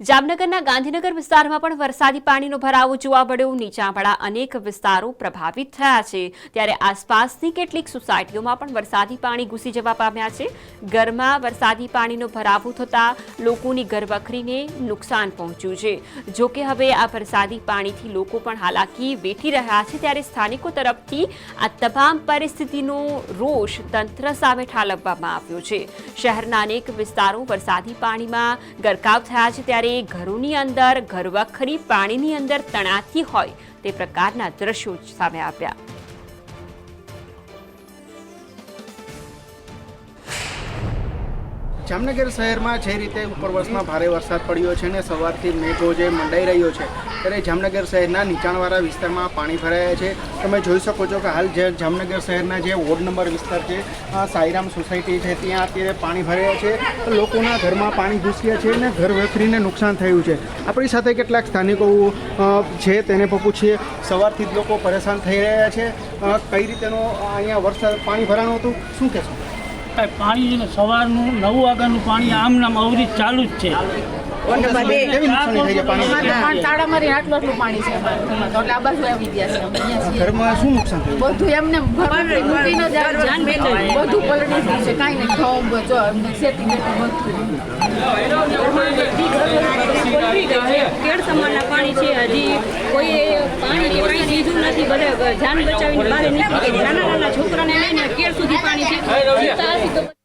જામનગરના ગાંધીનગર વિસ્તારમાં પણ વરસાદી પાણીનો ભરાવો જોવા મળ્યો. નીચાણવાળા અનેક વિસ્તારો પ્રભાવિત થયા છે. ત્યારે આસપાસની કેટલીક સોસાયટીઓમાં પણ વરસાદી પાણી ઘૂસી જવા પામ્યા છે. ઘરમાં વરસાદી પાણીનો ભરાવો થતાં લોકોની ઘરવખરીને નુકસાન પહોંચ્યું છે. જોકે હવે આ વરસાદી પાણીથી લોકો પણ હાલાકી વેઠી રહ્યા છે. ત્યારે સ્થાનિકો તરફથી આ તમામ પરિસ્થિતિનો રોષ તંત્ર સામે ઠાલવવામાં આવ્યો છે. શહેરના અનેક વિસ્તારો વરસાદી પાણીમાં ગરકાવ થયા છે. ત્યારે ઘરોની અંદર ઘરવખરી પાણીની અંદર તણાતી હોય તે પ્રકારના દ્રશ્યો સામે આવ્યા. જામનગર શહેરમાં જે રીતે ઉપરવર્ષમાં ભારે વરસાદ પડ્યો છે અને સવારથી મેઘો જે મંડાઈ રહ્યો છે, ત્યારે જામનગર શહેરના નીચાણવાળા વિસ્તારમાં પાણી ભરાયા છે. તમે જોઈ શકો છો કે હાલ જે જામનગર શહેરના જે વોર્ડ નંબર વિસ્તાર છે સાઈરામ સોસાયટી છે, ત્યાં અત્યારે પાણી ભરાયા છે. લોકોના ઘરમાં પાણી ઘૂસ્યા છે અને ઘર વેફરીને નુકસાન થયું છે. આપણી સાથે કેટલાક સ્થાનિકો છે તેને પૂછીએ. સવારથી જ લોકો પરેશાન થઈ રહ્યા છે. કઈ રીતેનો અહીંયા વરસાદ, પાણી ભરાણું હતું? શું કહેશો? કાંઈ પાણી છે ને સવારનું નવ વાગ્યાનું પાણી આમ નામ અવરી ચાલુ જ છે. બધું પલળી છે. કાંઈ નહીં ઘઉં બધું. છે, હજી કોઈ પાણી કે પાણી લીધું નથી, બધા જાન બચાવીને બહાર નીકળી નાના નાના છોકરાને લઈને કેર સુધી પાણી છે.